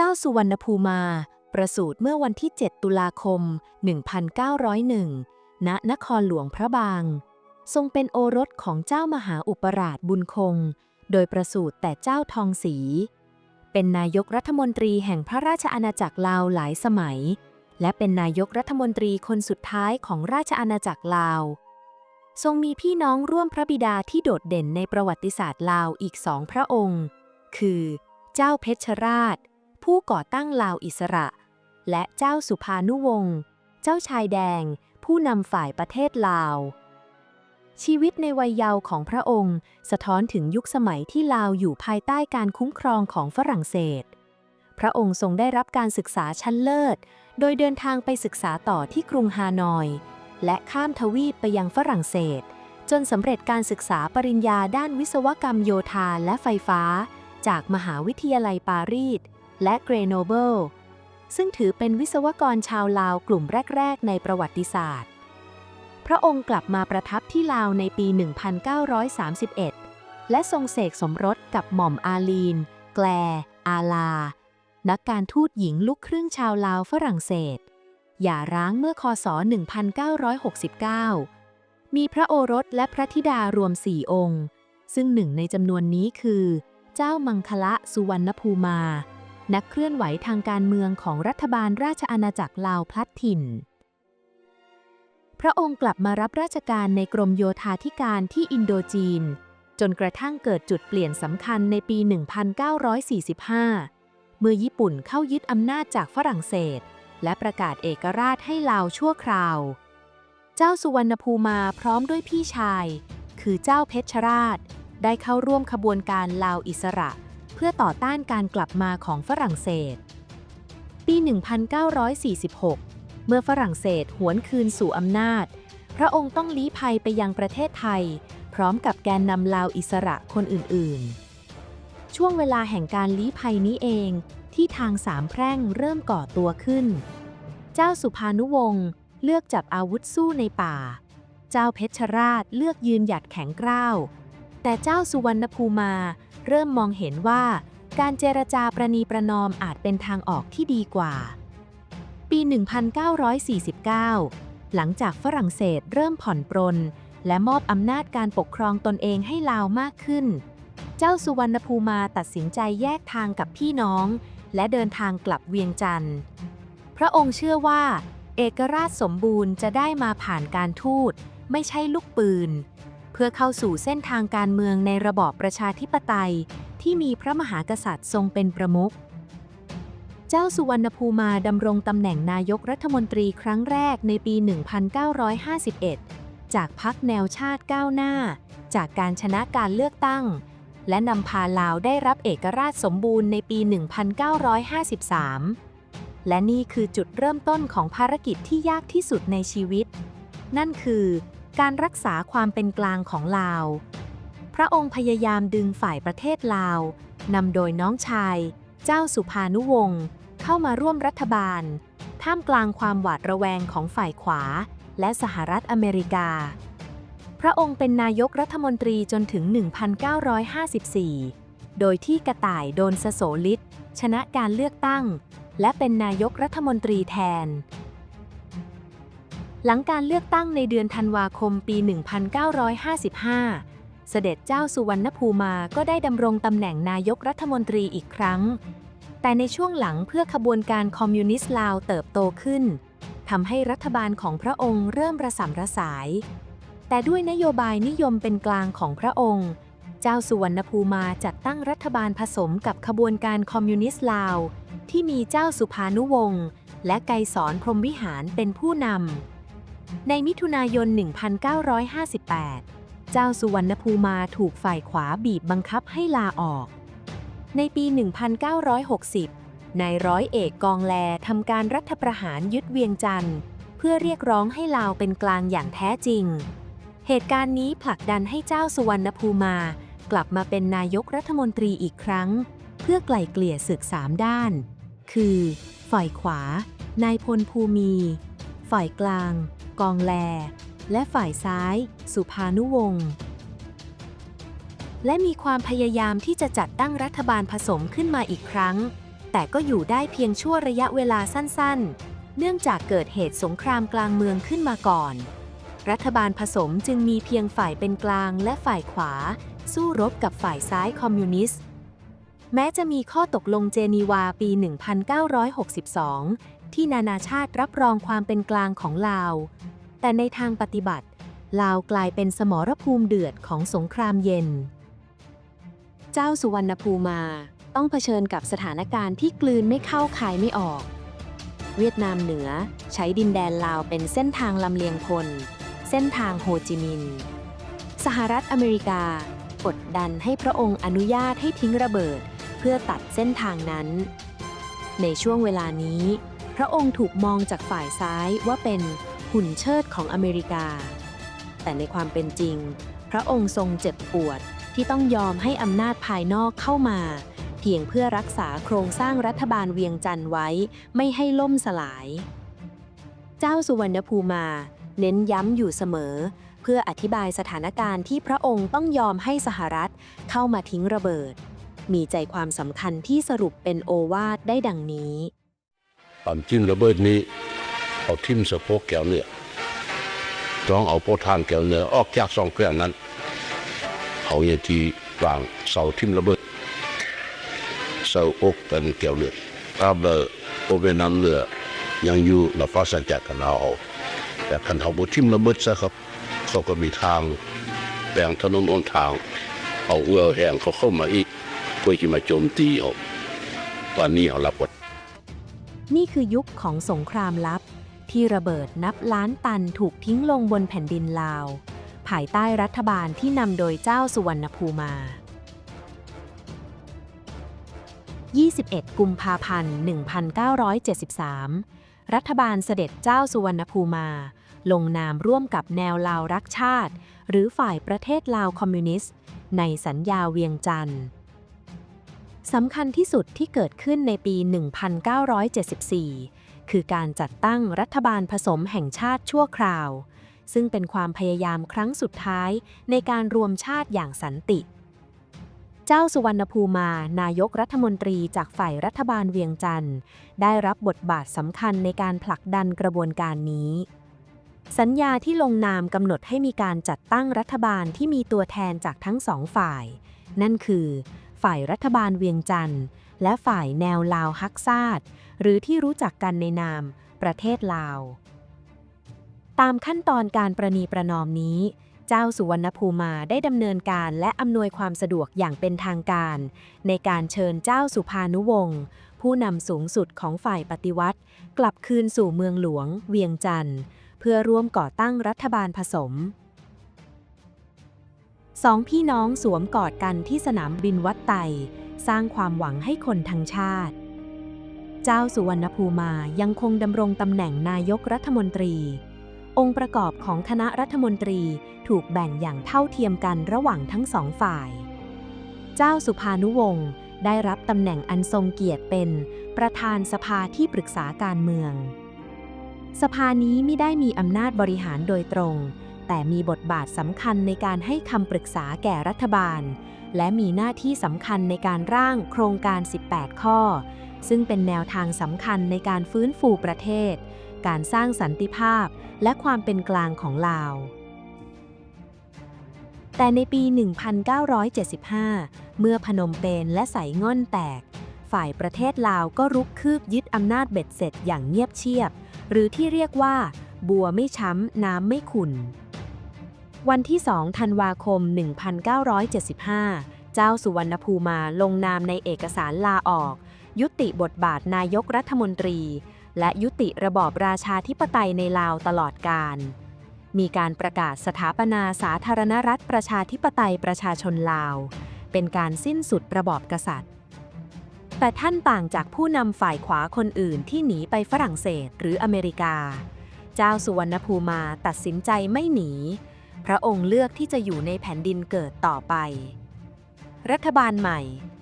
เจ้าสุวรรณภูมา ประสูติเมื่อวันที่ 7 ตุลาคม 1901 ณ นครหลวงพระบาง ทรงเป็นโอรสของเจ้ามหาอุปราชบุญคง โดยประสูติแต่เจ้าทองศรีเป็นนายกรัฐมนตรีแห่งพระราชอาณาจักรลาวหลายสมัย และเป็นนายกรัฐมนตรีคนสุดท้ายของราชอาณาจักรลาว ทรงมีพี่น้องร่วมพระบิดาที่โดดเด่นในประวัติศาสตร์ลาวอีกสองพระองค์ คือ เจ้าเพชรราช ผู้ก่อตั้งลาวอิสระ และเจ้าสุภานุวงศ์เจ้าชายแดง ผู้นำฝ่ายประเทศลาว ชีวิตในวัยเยาว์ของพระองค์ สะท้อนถึงยุคสมัยที่ลาวอยู่ภายใต้การคุ้มครองของฝรั่งเศส พระองค์ทรงได้รับการศึกษาชั้นเลิศ โดยเดินทางไปศึกษาต่อที่กรุงฮานอย และข้ามทวีปไปยังฝรั่งเศส จนสำเร็จการศึกษาปริญญาด้านวิศวกรรมโยธาและไฟฟ้า จากมหาวิทยาลัยปารีส และเกรโนเบิลซึ่งถือเป็นวิศวกรชาวลาวกลุ่มแรก ๆ ในประวัติศาสตร์ พระองค์กลับมาประทับที่ลาวในปี 1931 และทรงเสกสมรสกับหม่อมอาลีน แกล อาลา นักการทูตหญิงลูกครึ่งชาวลาวฝรั่งเศส อย่าร้างเมื่อคศ 1969 มีพระโอรสและพระธิดารวมสี่องค์ ซึ่งหนึ่งในจำนวนนี้คือ เจ้ามังคละสุวรรณภูมา นักเคลื่อนไหวทางการเมืองของรัฐบาลราชอาณาจักรลาวพลัดถิ่น พระองค์กลับมารับราชการในกรมโยธาธิการที่อินโดจีน จนกระทั่งเกิดจุดเปลี่ยนสำคัญในปี 1945 เมื่อญี่ปุ่นเข้ายึดอำนาจจากฝรั่งเศส และประกาศเอกราชให้ลาวชั่วคราว เจ้าสุวรรณภูมาพร้อมด้วยพี่ชาย คือเจ้าเพชรราช ได้เข้าร่วมขบวนการลาวอิสระเพื่อต่อต้านการกลับมาของฝรั่งเศส ปี 1946 เมื่อฝรั่งเศสหวนคืนสู่อำนาจ พระองค์ต้องลี้ภัยไปยังประเทศไทย พร้อมกับแกนนำลาวอิสระคนอื่นๆ ช่วงเวลาแห่งการลี้ภัยนี้เองที่ทางสามแพร่งเริ่มก่อตัวขึ้น เจ้าสุภานุวงศ์เลือกจับอาวุธสู้ในป่า เจ้าเพชรราชเลือกยืนหยัดแข็งกร้าว แต่เจ้าสุวรรณภูมา เริ่มมองเห็นว่า การเจรจาประนีประนอมอาจเป็นทางออกที่ดีกว่า ปี 1949 หลังจากฝรั่งเศสเริ่มผ่อนปรน และมอบอำนาจการปกครองตนเองให้ลาวมากขึ้น เจ้าสุวรรณภูมาตัดสินใจแยกทางกับพี่น้อง และเดินทางกลับเวียงจันทร์ พระองค์เชื่อว่า เอกราชสมบูรณ์จะได้มาผ่านการทูตไม่ใช่ลูกปืน เพื่อเข้าสู่เส้นทางการเมืองในระบอบประชาธิปไตย ที่มีพระมหากษัตริย์ทรงเป็นประมุข เจ้าสุวรรณภูมาดำรงตำแหน่งนายกรัฐมนตรีครั้งแรกในปี 1951 จากพรรคแนวชาติก้าวหน้า จากการชนะการเลือกตั้ง และนำพาลาวได้รับเอกราชสมบูรณ์ในปี 1953 และนี่คือจุดเริ่มต้นของภารกิจที่ยากที่สุดในชีวิต นั่นคือ การรักษาความเป็นกลางของลาว พระองค์พยายามดึงฝ่ายประเทศลาวนำโดยน้องชาย เจ้าสุภานุวงศ์เข้ามาร่วมรัฐบาล ท่ามกลางความหวาดระแวงของฝ่ายขวา และสหรัฐอเมริกา พระองค์เป็นนายกรัฐมนตรีจนถึง 1954 โดยที่กระต่ายโดนสโสลิดชนะการเลือกตั้ง และเป็นนายกรัฐมนตรีแทน หลังการเลือกตั้งในเดือนธันวาคมปี 1955 เสด็จเจ้าสุวรรณภูมาก็ได้ดำรงตำแหน่งนายกรัฐมนตรีอีกครั้ง แต่ในช่วงหลังเพื่อขบวนการคอมมิวนิสต์ลาวเติบโตขึ้นทำให้รัฐบาลของพระองค์เริ่มระสำระสาย แต่ด้วยนโยบายนิยมเป็นกลางของพระองค์ เจ้าสุวรรณภูมาจัดตั้งรัฐบาลผสมกับขบวนการคอมมิวนิสต์ลาว ที่มีเจ้าสุภานุวงศ์และไกรสอนพรหมวิหารเป็นผู้นำ ในมิถุนายน 1958 เจ้าสุวรรณภูมาถูกฝ่ายขวาบีบบังคับให้ลาออก ในปี 1960 นายร้อยเอกกองแลทำการรัฐประหารยึดเวียงจันทร์ เพื่อเรียกร้องให้ลาวเป็นกลางอย่างแท้จริง เหตุการณ์นี้ผลักดันให้เจ้าสุวรรณภูมากลับมาเป็นนายกรัฐมนตรีอีกครั้ง เพื่อไกล่เกลี่ยศึกสามด้าน คือ ฝ่ายขวา นายพลภูมี ฝ่ายกลาง กองแล และฝ่ายซ้าย สุภานุวงศ์และมีความพยายามที่จะจัดตั้งรัฐบาลผสมขึ้นมาอีกครั้ง แต่ก็อยู่ได้เพียงชั่วระยะเวลาสั้นๆ เนื่องจากเกิดเหตุสงครามกลางเมืองขึ้นมาก่อน รัฐบาลผสมจึงมีเพียงฝ่ายเป็นกลางและฝ่ายขวา สู้รบกับฝ่ายซ้ายคอมมิวนิสต์แม้จะมีข้อตกลงเจนีวาปี 1962 ที่นานาชาติรับรองความเป็นกลางของลาว แต่ในทางปฏิบัติ ลาวกลายเป็นสมรภูมิเดือดของสงครามเย็น เจ้าสุวรรณภูมาต้องเผชิญกับสถานการณ์ที่กลืนไม่เข้าคายไม่ออก เวียดนามเหนือใช้ดินแดนลาวเป็นเส้นทางลำเลียงพลเส้นทางโฮจิมินห์สหรัฐอเมริกากดดันให้พระองค์อนุญาตให้ทิ้งระเบิด เพื่อตัดเส้นทางนั้น ในช่วงเวลานี้ พระองค์ถูกมองจากฝ่ายซ้ายว่าเป็นหุ่นเชิดของอเมริกา แต่ในความเป็นจริง พระองค์ทรงเจ็บปวดที่ต้องยอมให้อำนาจภายนอกเข้ามา เพียงเพื่อรักษาโครงสร้างรัฐบาลเวียงจันทร์ไว้ไม่ให้ล่มสลาย เจ้าสุวรรณภูมา เน้นย้ำอยู่เสมอ เพื่ออธิบายสถานการณ์ที่พระองค์ต้องยอมให้สหรัฐเข้ามาทิ้งระเบิด มีใจความสำคัญที่สรุปเป็นโอวาทได้ดังนี้ ความจริงระเบิดนี้เอาทิ่มสะโพกแก้วเนื้อต้องเอาโปรทานแก้วเนื้อออกจากสองแก้วนั้น เอาอย่างที่วางเสาทิ่มระเบิดเสาอกเป็นแก้วเลือดถ้าเบอร์โอเวนันเลือยังอยู่ในฟ้าสัญจรกันเอาแต่คันเขาบทิ่มระเบิดซะครับ เขาก็มีทางแบ่งถนนอนทาง เอาเอือแหงเขาเข้ามาอีกเพื่อที่มาโจมตีเอาตอนนี้เอารับบท นี่คือยุคของสงครามลับ ที่ระเบิดนับล้านตันถูกทิ้งลงบนแผ่นดินลาว ภายใต้รัฐบาลที่นำโดยเจ้าสุวรรณภูมา 21 กุมภาพันธ์ 1973 รัฐบาลเสด็จเจ้าสุวรรณภูมา ลงนามร่วมกับแนวลาวรักชาติ หรือฝ่ายประเทศลาวคอมมิวนิสต์ ในสัญญาเวียงจันทร์ สำคัญที่สุดที่เกิดขึ้นในปี 1974 คือการจัดตั้งรัฐบาลผสมแห่งชาติชั่วคราว ซึ่งเป็นความพยายามครั้งสุดท้ายในการรวมชาติอย่างสันติ เจ้าสุวรรณภูมา นายกรัฐมนตรีจากฝ่ายรัฐบาลเวียงจันทร์ ได้รับบทบาทสำคัญในการผลักดันกระบวนการนี้สัญญาที่ลงนามกำหนดให้มีการจัดตั้งรัฐบาลที่มีตัวแทนจากทั้งสองฝ่าย นั่นคือ ฝ่ายรัฐบาลเวียงจันทร์ และฝ่ายแนวลาวฮักซาดหรือที่รู้จักกันในนาม ประเทศลาว ตามขั้นตอนการประนีประนอมนี้ เจ้าสุวรรณภูมาได้ดำเนินการและอำนวยความสะดวกอย่างเป็นทางการ ในการเชิญเจ้าสุภานุวงศ์ผู้นำสูงสุดของฝ่ายปฏิวัติ กลับคืนสู่เมืองหลวง เวียงจันทร์ เพื่อร่วมก่อตั้งรัฐบาลผสม สองพี่น้องสวมกอดกันที่สนามบินวัดไต สร้างความหวังให้คนทั้งชาติ เจ้าสุวรรณภูมายังคงดำรงตำแหน่งนายกรัฐมนตรี องค์ประกอบของคณะรัฐมนตรีถูกแบ่งอย่างเท่าเทียมกันระหว่างทั้งสองฝ่าย เจ้าสุภานุวงศ์ได้รับตำแหน่งอันทรงเกียรติเป็นประธานสภาที่ปรึกษาการเมือง สภานี้ไม่ได้มีอำนาจบริหารโดยตรง แต่มีบทบาทสำคัญในการให้คำปรึกษาแก่รัฐบาล และมีหน้าที่สำคัญในการร่างโครงการ 18 ข้อ ซึ่งเป็นแนวทางสำคัญในการฟื้นฟูประเทศ การสร้างสันติภาพ และความเป็นกลางของลาว แต่ในปี 1975 เมื่อพนมเปญและไสง่อนแตก ฝ่ายประเทศลาวก็รุกคืบยึดอำนาจเบ็ดเสร็จอย่างเงียบเชียบ หรือที่เรียกว่าบัวไม่ช้ำ น้ำไม่ขุ่น วันที่ 2 ธันวาคม 1975 เจ้าสุวรรณภูมาลงนามในเอกสารลาออก ยุติบทบาทนายกรัฐมนตรี และยุติระบอบราชาธิปไตยในลาวตลอดกาลมีการประกาศสถาปนาสาธารณรัฐประชาธิปไตยประชาชนลาว เป็นการสิ้นสุดระบอบกษัตริย์ แต่ท่านต่างจากผู้นำฝ่ายขวาคนอื่นที่หนีไปฝรั่งเศสหรืออเมริกา เจ้าสุวรรณภูมาตัดสินใจไม่หนี พระองค์เลือกที่จะอยู่ในแผ่นดินเกิดต่อไป รัฐบาลใหม่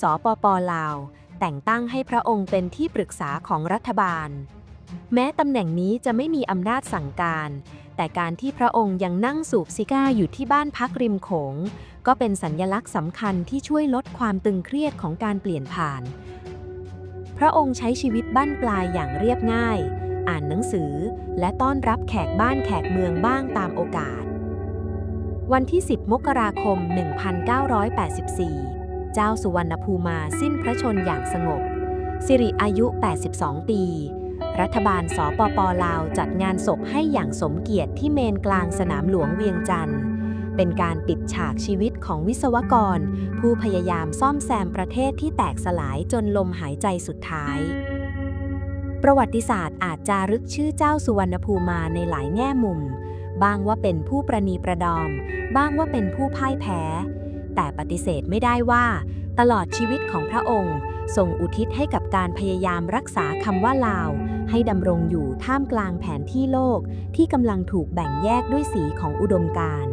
สปปลาว แต่งตั้งให้พระองค์เป็นที่ปรึกษาของรัฐบาล แม้ตำแหน่งนี้จะไม่มีอำนาจสั่งการ แต่การที่พระองค์ยังนั่งสูบซิก้าอยู่ที่บ้านพักริมโขง ก็เป็นสัญญลักษณ์สำคัญที่ช่วยลดความตึงเครียดของการเปลี่ยนผ่าน พระองค์ใช้ชีวิตบ้านปลายอย่างเรียบง่าย อ่านหนังสือ และต้อนรับแขกบ้านแขกเมืองบ้างตามโอกาส วันที่ 10 มกราคม 1984 เจ้าสุวรรณภูมาสิ้นพระชนอย่างสงบ สิริอายุ 82 ปี รัฐบาลสปปลาวจัดงานศพให้อย่างสมเกียรติที่เมนกลางสนามหลวงเวียงจันทร์ เป็นการปิดฉากชีวิตของวิศวกร ผู้พยายามซ่อมแซมประเทศที่แตกสลายจนลมหายใจสุดท้าย ประวัติศาสตร์อาจจารึกชื่อเจ้าสุวรรณภูมาในหลายแง่มุม บ้างว่าเป็นผู้ประนีประดอม บ้างว่าเป็นผู้พ่ายแพ้ แต่ปฏิเสธไม่ได้ว่า ตลอดชีวิตของพระองค์ ทรงอุทิศให้กับการพยายามรักษาคำว่าลาว ให้ดำรงอยู่ท่ามกลางแผนที่โลกที่กำลังถูกแบ่งแยกด้วยสีของอุดมการ